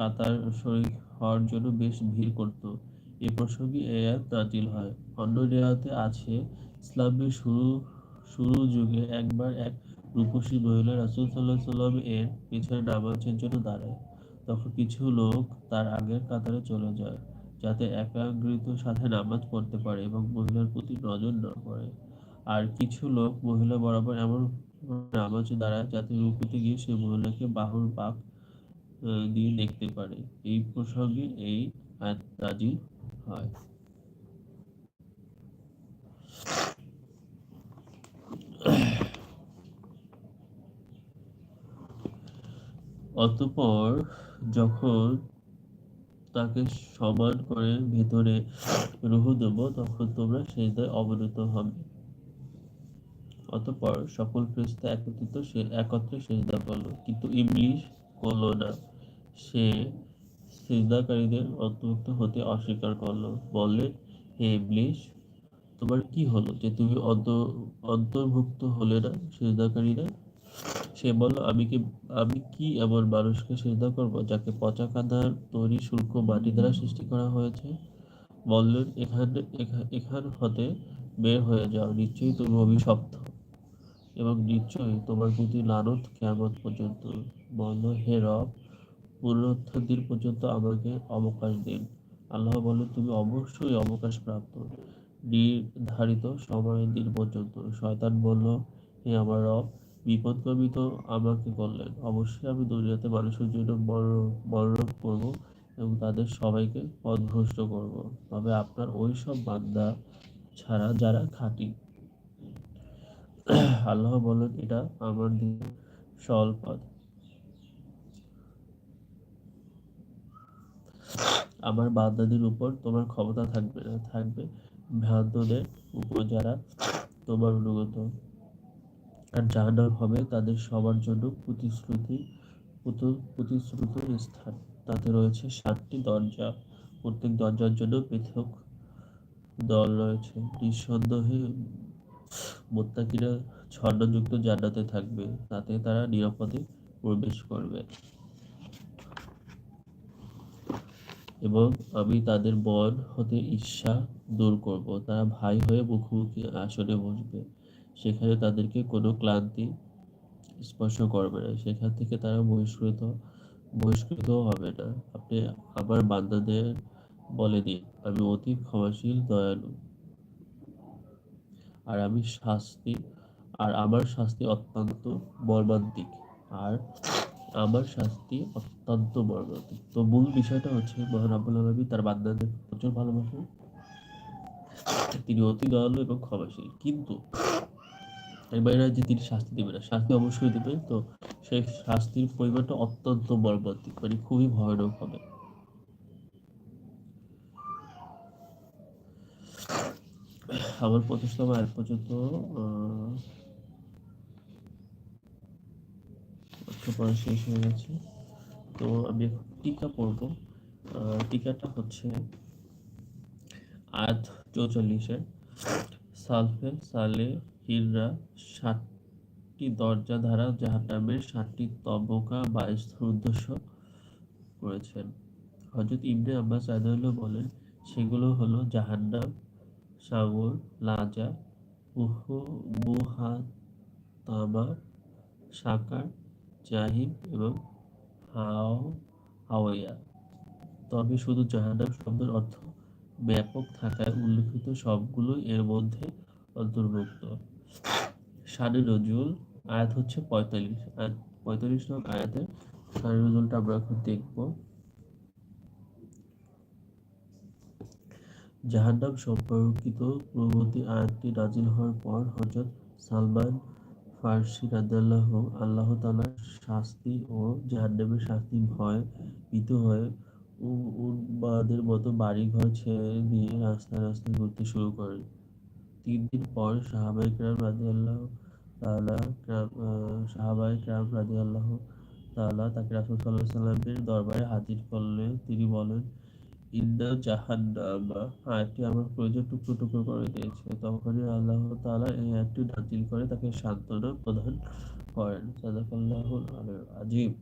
কাতার শরিক হওয়ার জন্য বেশ ভিড় করত। এ প্রসঙ্গে এই আয়াত নাজিল হয়। অন্য রেওয়াতে আছে ইসলামের শুরু শুরু যুগে একবার এক রূপসী মহিলা রাসুল সাল্লাহ সাল্লাম এর পিছনে নামাজের জন্য দাঁড়ায়। তখন কিছু লোক তার আগের কাতারে চলে যায়, যাতে একাগ্রিত সাথে নামাজ পড়তে পারে এবং মহিলার প্রতি নজর না পড়ে। আর কিছু লোক মহিলা বরাবর এমন নামাজে দাঁড়ায় যাতে রুকুতে গিয়ে সে মহিলাকে বাহুর পাক দিয়ে দেখতে পারে। এই প্রসঙ্গে এই আয়াত নাজিল হয়। অতঃপর যখন তাকে সমান করে ভেতরে রুহ দেব, তখন তোমরা সেজদায় অবনত হবে। অতপর সকল ফেরেশতা একত্রিত, সে একত্রে সেজদা করল। কিন্তু ইবলিশ করল না। সে সেজদাকারীদের অন্তর্ভুক্ত হতে অস্বীকার করল। বললে, হে ইবলিশ তোমার কি হলো যে তুমি অন্তর্ভুক্ত হলে না সেজদাকারীরা? সে বলল, আমি কি আমি কি এমন মানুষকে সেজদা করব যাকে পচা কাদার তৈরি শুল্ক মাটি দ্বারা সৃষ্টি করা হয়েছে? বললেন, এখানে এখান হতে বের হয়ে যাও। নিশ্চয়ই তুমি অভিশপ্ত এবং নিশ্চয়ই তোমার প্রতি লানত কেমন পর্যন্ত বলল হে রব পুনরুত্থান দিন পর্যন্ত আমাকে অবকাশ দিন। আল্লাহ বলে, তুমি অবশ্যই অবকাশ প্রাপ্ত। নির্ধারিত সময়ের দিন পর্যন্ত। শয়তান বলল, হে আমার রব, বিপদগামী তো আমাকে করলেন। অবশ্যই আমি দুনিয়াতে মানুষের জন্য মনোরোধ করব এবং তাদের সবাইকে পথভ্রষ্ট করব। তবে আপনার ওই সব বান্দা ছাড়া যারা খাঁটি আল্লাহ বলেন, এটা আমার দিকে সরল পথ। আমার বান্দাদের উপর তোমার ক্ষমতা থাকবে না, থাকবে ভ্রান্তদের উপর যারা তোমার অনুগত। আর জাহান্নাম হবে তাদের সবার জন্য প্রতিশ্রুতি প্রতিশ্রুত স্থান। তাতে রয়েছে সাতটি দরজা। প্রত্যেক দরজার জন্য পৃথক দল রয়েছে। নিঃসন্দেহে মোত্তাকিরা ছন্নযুক্ত জান্নাতে থাকবে। তাতে তারা নিরাপদে প্রবেশ করবে। এবং আমি তাদের বন হতে ঈর্ষা দূর করব। তারা ভাই হয়ে মুখোমুখি আসনে বসবে। সেখানে তাদেরকে কোনো ক্লান্তি স্পর্শ করবে না। সেখান থেকে তারা বহিষ্কৃত বহিষ্কৃতও হবে না। আপনি আমার বান্দাদের বলে দিন, আমি অতি ক্ষমাশীল, দয়ালু। আর আমি শাস্তি, আর আমার শাস্তি অত্যন্ত মর্মান্তিক। আর আমার শাস্তি অত্যন্ত মর্মান্তিক তো মূল বিষয়টা হচ্ছে, মহান আলমী তার বান্দাদের প্রচুর ভালোবাসেন তিনি অতি দয়ালু এবং ক্ষমাশীল। কিন্তু এর বাইরে যে তিনি শাস্তি দেবে না, শাস্তি অবশ্যই দেবে। তো সেই শাস্তির পরিমাণটা অত্যন্ত মর্মান্তিক মানে খুবই ভয়ানক হবে। আমার প্রতিষ্ঠা আজ পর্যন্ত পড়া শেষ হয়ে গেছে। তো আমি টিকা পড়ব। টিকাটা হচ্ছে আয়াত চৌচল্লিশের সালফে সালে হিররা সাতটি দরজা ধারা জাহান্নামের সাতটি তবকা বা উদ্দেশ্য করেছেন। হজরত ইবনে আব্বাস আদাউল্লাহ বলেন, সেগুলো হলো জাহান্নাম, সাগর, লাজা উহ বুহা তামা সাকার জাহিম এবং হাও, হাওয়াইয়া। তবে শুধু জাহান্নাম শব্দের অর্থ ব্যাপক থাকায় উল্লেখিত সবগুলো এর মধ্যে অন্তর্ভুক্ত। শানে নজরুল আয়াত হচ্ছে পঁয়তাল্লিশ। পঁয়তাল্লিশ নং আয়াতের শানে নজরুলটা আমরা এখন দেখব। জাহান্নাম সম্পর্কিত পূর্ববর্তী আয়াতটি নাজিল হওয়ার পর হজরত সালমান ফার্সি রাদিয়াল্লাহ আল্লাহ তালার শাস্তি ও জাহান্নামের শাস্তি ভয় ভীত হয়ে উন্মাদের মতো বাড়ি ঘর ছেড়ে দিয়ে রাস্তায় রাস্তায় ঘুরতে শুরু করেন তিন দিন পর সাহাবাই ক্রাম রাজি আল্লাহ তালা সাহাবাই ক্রাম রাজি আল্লাহ তালা তাকে রাসুল সাল্লাহ সাল্লামের দরবারে হাজির করলে তিনি বলেন ইন্না জাহান্নামা। আয়াতটি আমার প্রয়োজন টুকরো টুকরো করে দিয়েছে। তখনই আল্লাহ তালা এই আয়াতটি নাজিল করে তাকে সান্ত্বনা প্রদান করেন। সাদাকাল্লাহুল আজিম